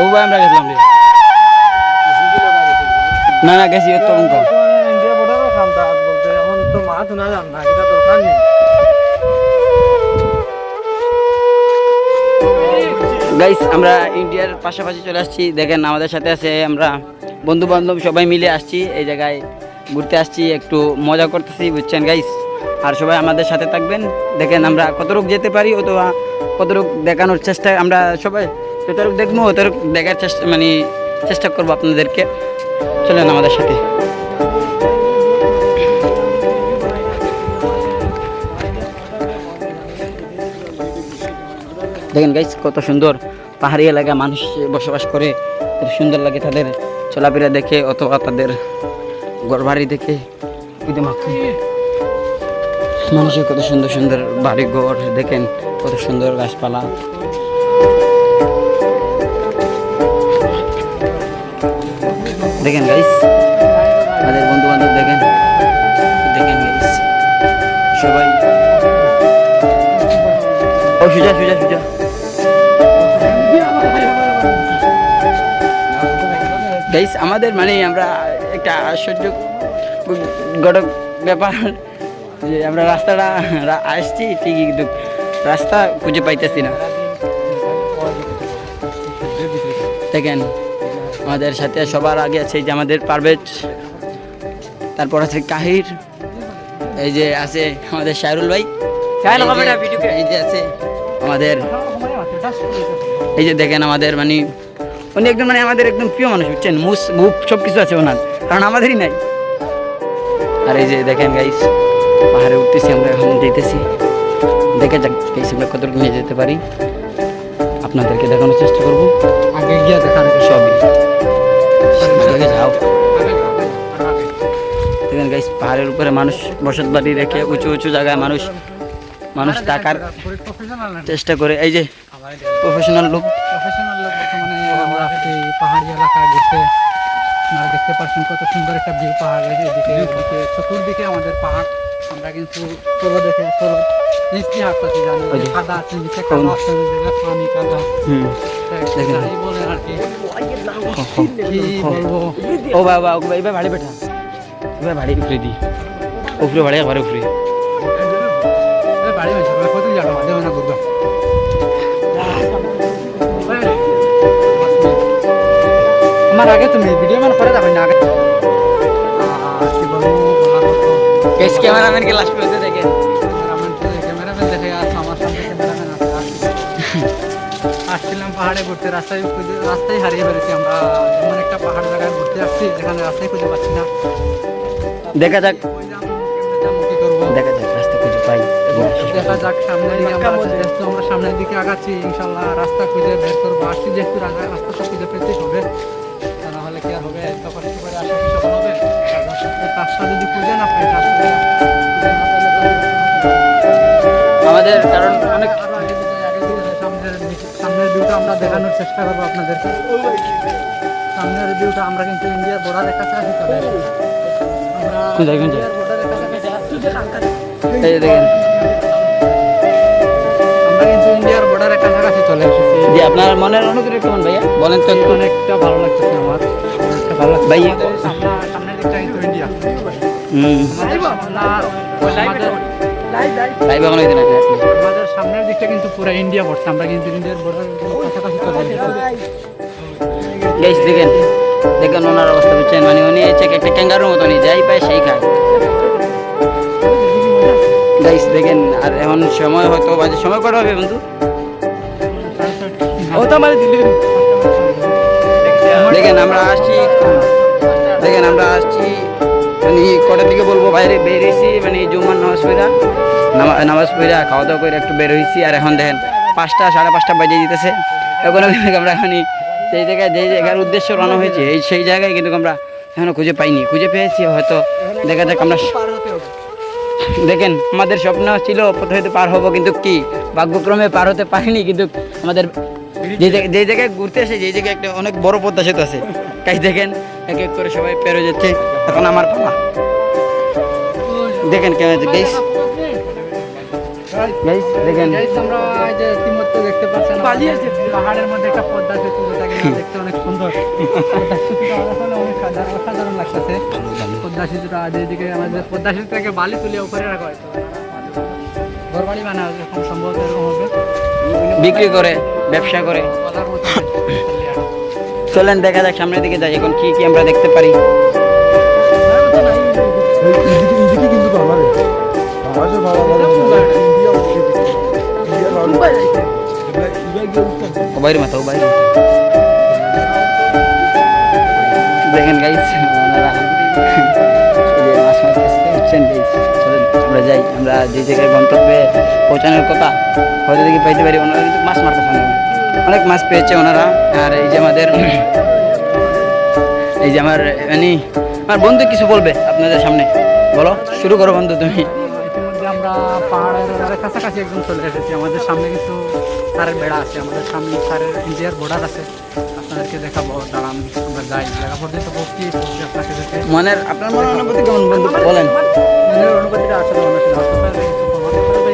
ও ভাই আমরা গেছিলাম রে। না না গেছি তো অঙ্ক ইন্ডিয়া বর্ডারও খাম বলতে এখন তো মা তো না জান না এটা দরকার নেই। গাইস আমরা ইন্ডিয়ার পাশাপাশি চলে আসছি। দেখেন আমাদের সাথে আছে আমরা বন্ধু বান্ধব সবাই মিলে আসছি এই জায়গায়। ঘুরতে আসছি একটু মজা করতেছি বুঝছেন গাইস আর সবাই আমাদের সাথে থাকবেন। দেখেন আমরা কতটুকু যেতে পারি, অথবা কতটুকু দেখানোর চেষ্টা, আমরা সবাই যতটুকু দেখব অতটুকু দেখার চেষ্টা মানে চেষ্টা করব আপনাদেরকে। চলেন আমাদের সাথে। দেখেন গাইস কত সুন্দর পাহাড়ি এলাকায় মানুষ বসবাস করে, কত সুন্দর লাগে তাদের চলাফেরা দেখে, অথবা তাদের ঘরবাড়ি দেখে। মানুষের কত সুন্দর সুন্দর বাড়ি ঘর দেখেন কত সুন্দর গাছপালা। দেখেন গাইস আমাদের বন্ধু বান্ধব দেখেন দেখেন গাইস সবাই। ও, সুজা সুজা সুজা। গাইস আমাদের মানে আমরা একটা আশ্চর্য গড়ক ব্যাপার যে আমরা রাস্তাটা আসছি ঠিকই কিন্তু রাস্তা খুঁজে পাইতেছি না। দেখেন আমাদের সাথে সবার আগে আছে এই যে আমাদের পারভেজ তারপর আছে কাহির এই যে আছে আমাদের শাহরুল ভাই এই যে- এই যে আছে আমাদের এই যে দেখেন আমাদের মানে উনি একদম মানে আমাদের একদম প্রিয় মানুষ বুঝছেন? মুস মুখ সব কিছু আছে ওনার কারণ আমাদেরই নাই। আর এই যে দেখেন গাইস পাহাড়ে উঠতেছি আমরা এখন যেতেছি। দেখে যাক গাইস আমরা কতটুকু নিয়ে যেতে পারি। আপনাদেরকে দেখানোর চেষ্টা করব। আগে গিয়ে দেখান। সবই। আগে যাও। দেখেন গাইস পাহাড়ের উপরে মানুষ বসত বাড়ি রেখে উঁচু উঁচু জায়গায় মানুষ মানুষ প্রফেশনাল চেষ্টা করে। এই যে প্রফেশনাল লোক। প্রফেশনাল লোক বর্তমানে আমরা এই পাহাড়ি এলাকা ঘুরতে। আপনারা দেখতে পাচ্ছেন কত সুন্দর একটা ভিউ এদিকে এদিকে চতুর্দিকে আমাদের পাহাড়। আমরা কিন্তু চলো দেখে চলো নিচ দিয়ে হাঁটতেছি জানি। কাদা আছে নিচে কাদা আছে পানি কাদা হুম। বলেন আর কি। ও বাবা ও এবার ভাড়ি বেঠা এবার ভাড়ি উপরে দি। উপরে ভাড়ি একবার উপরে। কত মাঝে মাঝে আমার আগে তুমি ভিডিও মানে করে যাবেন না আগে। কেস ক্যামেরাম্যানকে লাস্ট পর্যন্ত দেখেন ক্যামেরাম্যান দেখে আছে আমার সামনে ক্যামেরাম্যান আছে আসছিলাম। পাহাড়ে ঘুরতে রাস্তায় খুঁজে- রাস্তায় হারিয়ে ফেলেছি আমরা এমন একটা পাহাড় জায়গায় ঘুরতে আসছি যেখানে রাস্তায় খুঁজে পাচ্ছি না দেখা যাক দেখা যাক রাস্তা খুঁজে পাই দেখা যাক সামনের দিকে আমরা যেহেতু আমরা সামনের দিকে আগাচ্ছি ইনশাল্লাহ রাস্তা খুঁজে বের করব আসছি যেহেতু রাজা- রাস্তা তো খুঁজে পেতেই হবে তা না হলে কি আর হবে এত কষ্ট করে আসা হবে রাস্তা যদি খুঁজে না পাই আমাদের কারণ অনেক সামনের ভিউটা আমরা দেখানোর চেষ্টা করব আপনাদেরকে সামনের ভিউটা আমরা কিন্তু ইন্ডিয়ার বর্ডারের কাছাকাছি চলে এসেছি। আমরা? ইন্ডিয়ার বর্ডারের কাছাকাছি এই দেখেন। আপনার মনের অনুগ্রহ কেমন ভাইয়া। বলেন তো। একটু অনেকটা ভালো লাগতেছে আমার। ভালো লাগছে ভাই, আমাদের সামনের দিকটা কিন্তু ইন্ডিয়া কিন্তু পুরো ইন্ডিয়া পড়ছে আমরা কিন্তু ইন্ডিয়ার বর্ডারের কাছাকাছি চলে এসেছি গাইস দেখেন দেখেন ওনার অবস্থা বুঝছেন? মানে উনি হচ্ছে একটা ক্যাঙ্গারুর মতন যাই পায় সেই খায়। গাইস দেখেন আর এখন সময় হয়তো বাজে সময় কটা হবে বন্ধু। ও তো দেখেন আমরা আসছি। দেখেন, আমরা আসছি মানে কটার দিকে বলব? বাইরে বেরিয়েছি মানে জুম্মার নামাজ পড়া। নামাজ পড়া খাওয়া দাওয়া করে একটু বের হয়েছি, আর এখন দেখেন, পাঁচটা, সাড়ে পাঁচটা বাজে যেতেছে এখন আমরা এখানে সেই জায়গায়, যেই জায়গার উদ্দেশ্য রানা হয়েছে, এই সেই জায়গায় কিন্তু আমরা এখনও খুঁজে পাইনি। খুঁজে পেয়েছি, হয়তো দেখা যাক আমরা দেখেন, আমাদের স্বপ্ন ছিল হয়তো পার হব, কিন্তু কি? ভাগ্যক্রমে পার হতে পারিনি, কিন্তু আমাদের যে জায়গায় যে জায়গায় ঘুরতে আসে যে জায়গায় একটা অনেক বড় পদ্মা সেতু আছে। তাই দেখেন এক এক করে সবাই পেরো যাচ্ছে। এখন আমার পালা দেখেন কেমন গাইস গাইস দেখেন। আমরা এই যে ইতিমধ্যে দেখতে পাচ্ছেন বালি পাহাড়ের মধ্যে একটা পদ্মা সেতু দেখতে অনেক সুন্দর। অনেক সাধারণ লাগতেছে। পদ্মা সেতুটা যেদিকে আমাদের পদ্মা সেতু থেকে বালি তুলে উপরে রাখা হয়। ঘর বাড়ি বানায় সম্ভবত এরকম হবে। বিক্রি করে। ব্যবসা করে। চলেন দেখা যাক সামনের দিকে যাই। এখন কি কি আমরা দেখতে পারি। বাইরে মাথা বাইরে দেখেন গাইস ওনারা মাছ মারতেছে। গাইস আমরা যাই, আমরা যে জায়গায় গন্তব্যে পৌঁছানোর কথা, হয়তো দেখি পাইতে পারি, ওনারা কিন্তু মাছ মারতেছে অনেক অনেক মাছ পেয়েছে ওনারা, আর এই যে আমাদের, এই যে আমার মানে আমার বন্ধু কিছু বলবে আপনাদের সামনে। বলো, শুরু করো বন্ধু তুমি। আমরা পাহাড়ের কাছাকাছি একদম চলে এসেছি। আমাদের সামনে কিন্তু তারের বেড়া আছে। আমাদের সামনে তারের ইন্ডিয়ার বর্ডার আছে। আপনাদেরকে দেখাবো। দাঁড়ান আমরা যাই। দেখা পর্যন্ত পৌঁছি পৌঁছে আপনাকে দেখে। মনের আপনার মনের অনুভূতি কেমন বন্ধু? বলেন। মনের অনুভূতিটা আসলে কিছু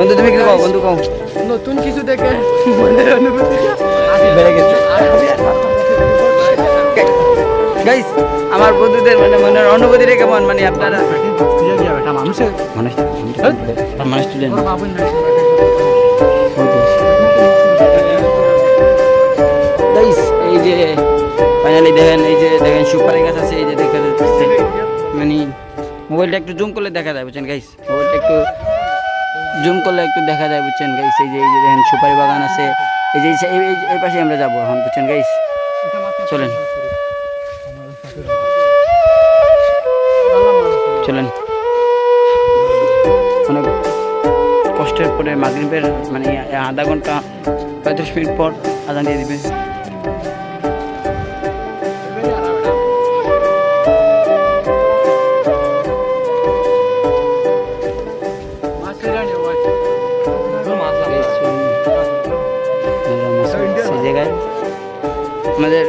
বন্ধু তুমি কি কও বন্ধু কও। নতুন কিছু দেখে মনের অনুভূতিটা বেড়ে গেছে। গাইস আমার বন্ধুদের মানে মনের অনুভূতিটা কেমন? মানে আপনারা দিয়ে মানুষের মানুষ মানুষ স্টুডেন্ট এই যে ফাইনালি দেখেন এই যে দেখেন সুপারি গাছ আছে এই যে দেখা যাচ্ছে। মানে মোবাইলটা একটু জুম করলে দেখা যায় বুঝছেন গাইস মোবাইলটা একটু জুম করলে একটু দেখা যায় বুঝছেন গাইস এই যে এই যে দেখেন সুপারি বাগান আছে। এই যে এই পাশে আমরা যাব এখন বুঝছেন গাইস চলেন। কষ্টের পরে মাগরিবের মানে আধা ঘণ্টা পঁয়ত্রিশ মিনিট পর আজান দিয়ে দিবে। সেই জায়গায়। আমাদের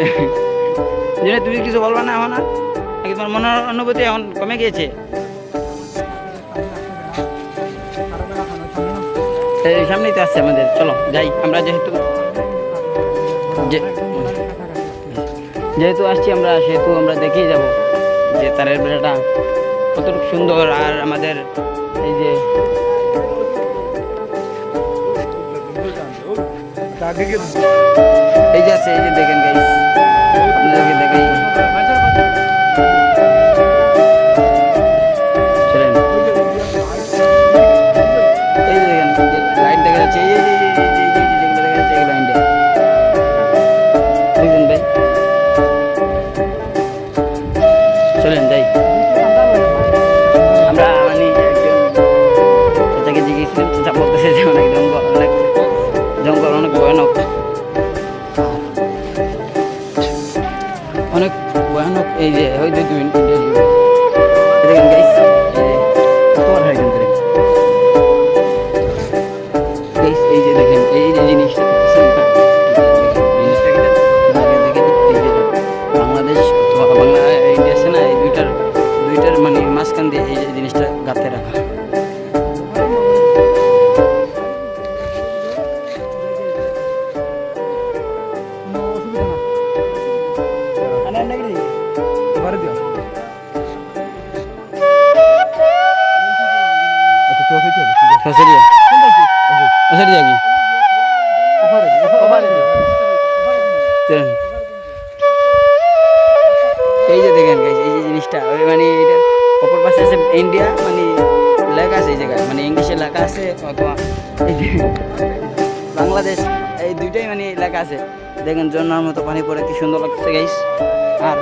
জন্য তুমি কিছু বলবা না এখন আর? নাকি তোমার মনের অনুভূতি এখন কমে গিয়েছে। এই সামনেই তো আসছে আমাদের, চলো যাই, আমরা যেহেতু যেহেতু আসছি আমরা, সেহেতু আমরা দেখেই যাব যে তারের বেড়াটা কতটুকু সুন্দর আর আমাদের এই যে এই যে আছে, এই যে দেখেন গাইস যে, এই যে জিনিসটা মানে এটা অপর পাশে আছে ইন্ডিয়া মানে লেখা আছে এই জায়গায় মানে ইংলিশে লেখা আছে অথবা বাংলাদেশ, এই দুইটাই মানে লেখা আছে। দেখেন ঝর্ণার মতো পানি পড়ে, কি সুন্দর লাগছে গাইস আর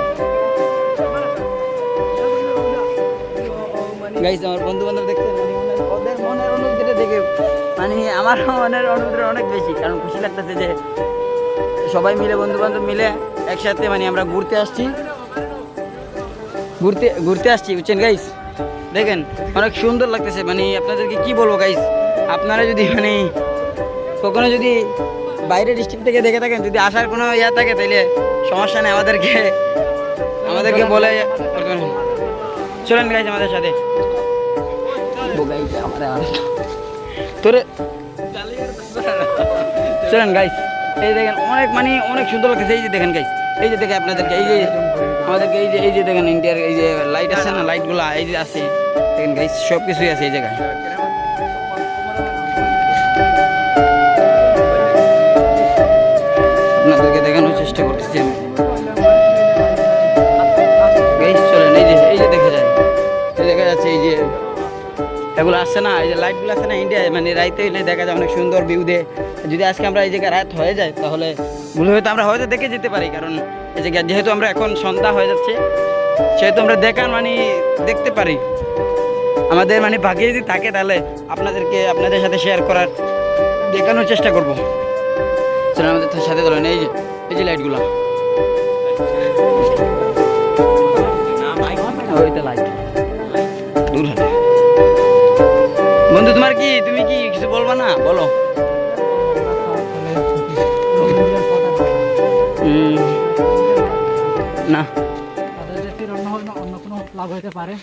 গাইস আমার বন্ধু বান্ধব দেখতে মানে ওদের মনের অনুভূতিটা দেখে মানে আমার মনের অনুভূতিটা অনেক বেশি, কারণ খুশি লাগতেছে যে সবাই মিলে বন্ধু বান্ধব মিলে একসাথে মানে আমরা ঘুরতে আসছি। ঘুরতে ঘুরতে আসছি, বুঝছেন গাইস দেখেন, অনেক সুন্দর লাগতেছে মানে আপনাদেরকে কি বলব গাইস আপনারা যদি মানে কখনো যদি বাইরের ডিস্ট্রিক্ট থেকে দেখে থাকেন, যদি আসার কোনো ইয়া থাকে তাহলে সমস্যা নেই, আমাদেরকে আমাদেরকে বলে, চলেন গাইস আমাদের সাথে। তোরে, চলেন গাইস এই দেখেন, অনেক মানে অনেক সুন্দর লাগতেছে, এই যে দেখেন গাইস এই যে দেখে আপনাদেরকে, এই যে আমাদেরকে এই যে এই যে দেখেন ইন্ডিয়ার এই যে লাইট আছে না লাইটগুলো এই যে আছে। দেখেন গাইস সব কিছুই আছে এই জায়গায়। এগুলো আসছে না, এই যে লাইটগুলো আছে না ইন্ডিয়ায় মানে রাইতে হইলে দেখা যায়, অনেক সুন্দর ভিউ দে। যদি আজকে আমরা এই জায়গায় রাত হয়ে যায়, তাহলে ভুলে হয়তো আমরা হয়তো দেখে যেতে পারি, কারণ এই জায়গায় যেহেতু আমরা এখন সন্ধ্যা হয়ে যাচ্ছে, সেহেতু আমরা দেখার মানে দেখতে পারি। আমাদের মানে ভাগ্যে যদি থাকে, তাহলে আপনাদেরকে আপনাদের সাথে শেয়ার করার, দেখানোর চেষ্টা করব। আমাদের সাথে ধরেন এই যে এই যে লাইটগুলো না তাদের দেশের অন্য অন্য অন্য কোনো লাভ হতে পারে